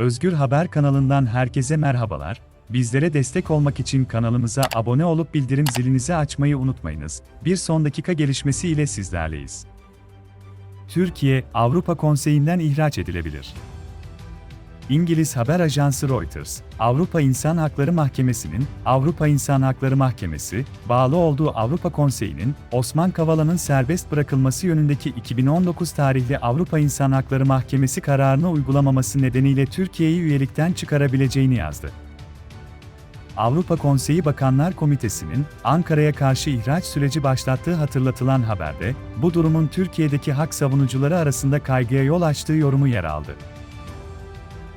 Özgür Haber kanalından herkese merhabalar. Bizlere destek olmak için kanalımıza abone olup bildirim zilinizi açmayı unutmayınız. Bir son dakika gelişmesi ile sizlerleyiz. Türkiye, Avrupa Konseyi'nden ihraç edilebilir. İngiliz haber ajansı Reuters, Avrupa İnsan Hakları Mahkemesi'nin, Avrupa İnsan Hakları Mahkemesi, bağlı olduğu Avrupa Konseyi'nin, Osman Kavala'nın serbest bırakılması yönündeki 2019 tarihli Avrupa İnsan Hakları Mahkemesi kararını uygulamaması nedeniyle Türkiye'yi üyelikten çıkarabileceğini yazdı. Avrupa Konseyi Bakanlar Komitesi'nin Ankara'ya karşı ihraç süreci başlattığı hatırlatılan haberde, bu durumun Türkiye'deki hak savunucuları arasında kaygıya yol açtığı yorumu yer aldı.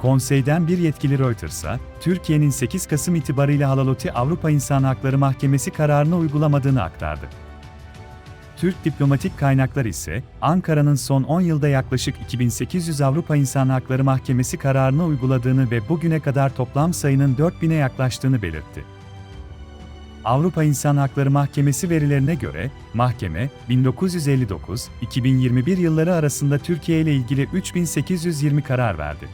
Konseyden bir yetkili Reuters'a, Türkiye'nin 8 Kasım itibarıyla Halaloti Avrupa İnsan Hakları Mahkemesi kararını uygulamadığını aktardı. Türk diplomatik kaynaklar ise, Ankara'nın son 10 yılda yaklaşık 2800 Avrupa İnsan Hakları Mahkemesi kararını uyguladığını ve bugüne kadar toplam sayının 4000'e yaklaştığını belirtti. Avrupa İnsan Hakları Mahkemesi verilerine göre, mahkeme, 1959-2021 yılları arasında Türkiye ile ilgili 3820 karar verdi.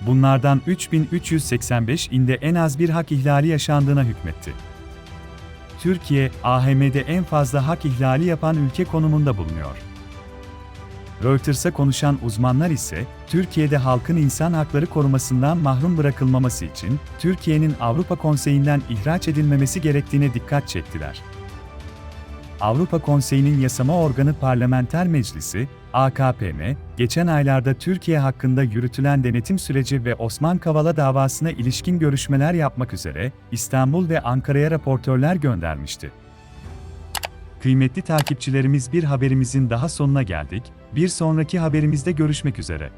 Bunlardan 3385 inde en az bir hak ihlali yaşandığına hükmetti. Türkiye, AHM'de en fazla hak ihlali yapan ülke konumunda bulunuyor. Reuters'a konuşan uzmanlar ise, Türkiye'de halkın insan hakları korumasından mahrum bırakılmaması için, Türkiye'nin Avrupa Konseyi'nden ihraç edilmemesi gerektiğine dikkat çektiler. Avrupa Konseyi'nin yasama organı Parlamenter Meclisi, AKPM, geçen aylarda Türkiye hakkında yürütülen denetim süreci ve Osman Kavala davasına ilişkin görüşmeler yapmak üzere İstanbul ve Ankara'ya raportörler göndermişti. Kıymetli takipçilerimiz bir haberimizin daha sonuna geldik. Bir sonraki haberimizde görüşmek üzere.